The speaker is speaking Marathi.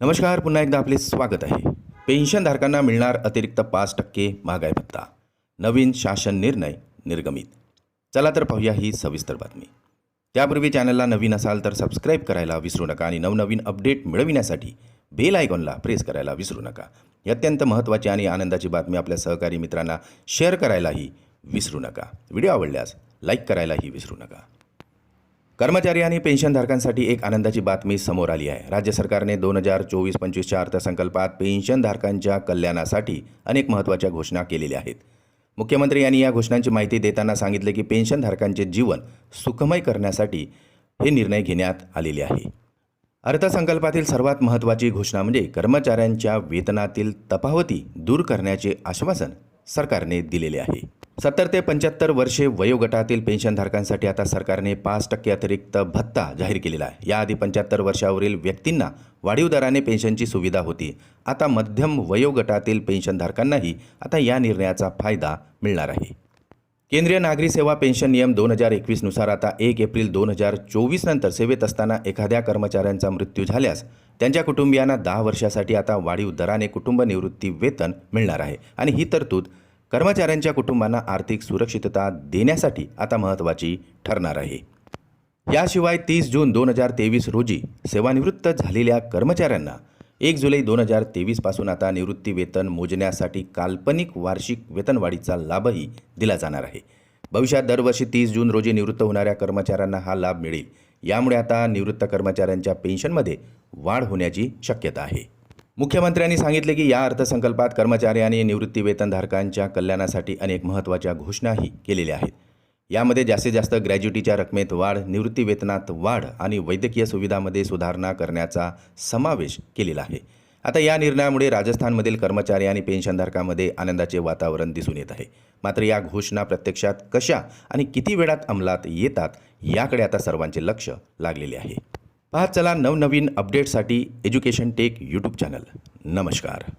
नमस्कार पुन्हा एकदा आपले स्वागत आहे. पेन्शनधारकांना मिळणार अतिरिक्त पाच टक्के महागाई भत्ता. नवीन शासन निर्णय निर्गमित. चला तर पाहूया ही सविस्तर बातमी. त्यापूर्वी चॅनलला नवीन असाल तर सबस्क्राईब करायला विसरू नका आणि नवनवीन अपडेट मिळविण्यासाठी बेल आयकॉनला प्रेस करायला विसरू नका. ही अत्यंत महत्त्वाची आणि आनंदाची बातमी आपल्या सहकारी मित्रांना शेअर करायलाही विसरू नका. व्हिडिओ आवडल्यास लाईक करायलाही विसरू नका. कर्मचारी आणि पेन्शनधारकांसाठी एक आनंदाची बातमी समोर आली आहे. राज्य सरकारने दोन हजार चोवीस पंचवीसच्या अर्थसंकल्पात पेन्शनधारकांच्या कल्याणासाठी अनेक महत्त्वाच्या घोषणा केलेल्या आहेत. मुख्यमंत्री यांनी या घोषणांची माहिती देताना सांगितले की पेन्शनधारकांचे जीवन सुखमय करण्यासाठी हे निर्णय घेण्यात आलेले आहे. अर्थसंकल्पातील सर्वात महत्त्वाची घोषणा म्हणजे कर्मचाऱ्यांच्या वेतनातील तफावती दूर करण्याचे आश्वासन सरकारने दिलेले आहे. सत्तर ते पंच्याहत्तर वर्षे वयोगटातील पेन्शनधारकांसाठी आता सरकारने पाच टक्के अतिरिक्त भत्ता जाहीर केलेला आहे. याआधी पंच्याहत्तर वर्षावरील व्यक्तींना वाढीव दराने पेन्शनची सुविधा होती. आता मध्यम वयोगटातील पेन्शनधारकांनाही आता या निर्णयाचा फायदा मिळणार आहे. केंद्रीय नागरी सेवा पेन्शन नियम दोन हजार एकवीसनुसार आता एक एप्रिल दोन हजार चोवीस नंतर सेवेत असताना एखाद्या कर्मचाऱ्यांचा मृत्यू झाल्यास त्यांच्या कुटुंबियांना दहा वर्षासाठी आता वाढीव दराने कुटुंब निवृत्ती वेतन मिळणार आहे. आणि ही तरतूद कर्मचाऱ्यांच्या कुटुंबांना आर्थिक सुरक्षितता देण्यासाठी आता महत्त्वाची ठरणार आहे. याशिवाय तीस जून दोन हजार तेवीस रोजी सेवानिवृत्त झालेल्या कर्मचाऱ्यांना एक जुलै दोन हजार तेवीसपासून आता निवृत्ती वेतन मोजण्यासाठी काल्पनिक वार्षिक वेतनवाढीचा लाभही दिला जाणार आहे. भविष्यात दरवर्षी तीस जून रोजी निवृत्त होणाऱ्या कर्मचाऱ्यांना हा लाभ मिळेल. यामुळे आता निवृत्त कर्मचाऱ्यांच्या पेन्शनमध्ये वाढ होण्याची शक्यता आहे. मुख्यमंत्र्यांनी सांगितले की या अर्थसंकल्पात कर्मचारी आणि निवृत्ती वेतनधारकांच्या कल्याणासाठी अनेक महत्त्वाच्या घोषणाही केलेल्या आहेत. यामध्ये जास्तीत जास्त ग्रॅज्युटीच्या रकमेत वाढ निवृत्तीवेतनात वाढ आणि वैद्यकीय सुविधामध्ये सुधारणा करण्याचा समावेश केलेला आहे. आता या निर्णयामुळे राजस्थानमधील कर्मचारी आणि पेन्शनधारकामध्ये आनंदाचे वातावरण दिसून येत आहे. मात्र या घोषणा प्रत्यक्षात कशा आणि किती वेळात अंमलात येतात याकडे आता सर्वांचे लक्ष लागलेले आहे. पाहत चला नवनवीन अपडेटसाठी एज्युकेशन टेक यूट्यूब चॅनल. नमस्कार.